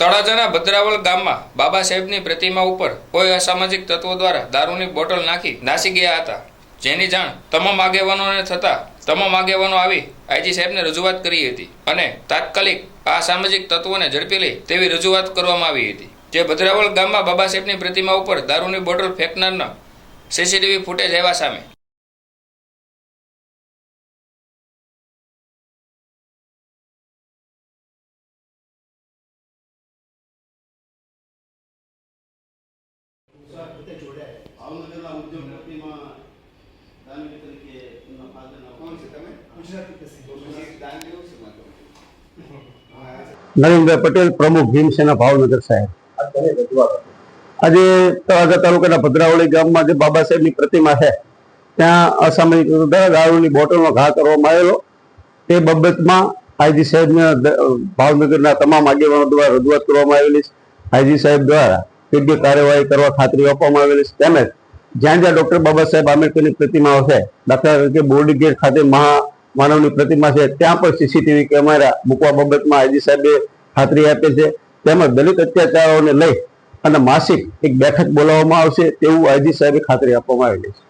તળાજાના ભદ્રાવલ ગામમાં બાબા સાહેબની પ્રતિમા ઉપર કોઈ અસામાજિક તત્વો દ્વારા દારૂની બોટલ નાખી નાસી ગયા હતા. જેની જાણ તમામ આગેવાનોને થતા તમામ આગેવાનો આવી આઈજી સાહેબને રજૂઆત કરી હતી અને તાત્કાલિક આ સામાજિક તત્વોને ઝડપી લઈ તેવી રજૂઆત કરવામાં આવી હતી. જે ભદ્રાવલ ગામમાં બાબા સાહેબની પ્રતિમા ઉપર દારૂની બોટલ ફેંકનારના સીસીટીવી ફૂટેજ આવ્યા સામે. ભાવનગરના ઉદ્યોગપતિમાં દાનવી તરીકે એમના ફાધરના કોણ છે તમે? ગુજરાતી કસી છે માત્ર નરેન્દ્ર પટેલ પ્રમુખ ભીમસેના ભાવનગર સાહેબ. આજે તળાજા તાલુકાના ભદ્રાવળી ગામમાં જે બાબા સાહેબની પ્રતિમા છે ત્યાં અસામાજિક દારૂની બોટલનો ઘા કરવામાં આવેલો. તે બાબતમાં આઈજી સાહેબના ભાવનગરના તમામ આગેવાનો દ્વારા રજૂઆત કરવામાં આવેલી છે. આઈજી સાહેબ દ્વારા યોગ્ય કાર્યવાહી કરવા ખાતરી આપવામાં આવેલી છે. તેમજ જ્યાં જ્યાં ડોક્ટર બાબા સાહેબ આંબેડકરની પ્રતિમા હશે દાખલા તરીકે બોર્ડ ગેટ ખાતે મહા માનવની પ્રતિમા છે, ત્યાં પણ સીસીટીવી કેમેરા મૂકવા બાબતમાં આઈજી સાહેબે ખાતરી આપે છે. તેમજ દલિત અત્યાચારોને લઈ અને માસિક એક બેઠક બોલાવવામાં આવશે તેવું આઈજી સાહેબે ખાતરી આપવામાં આવેલી છે.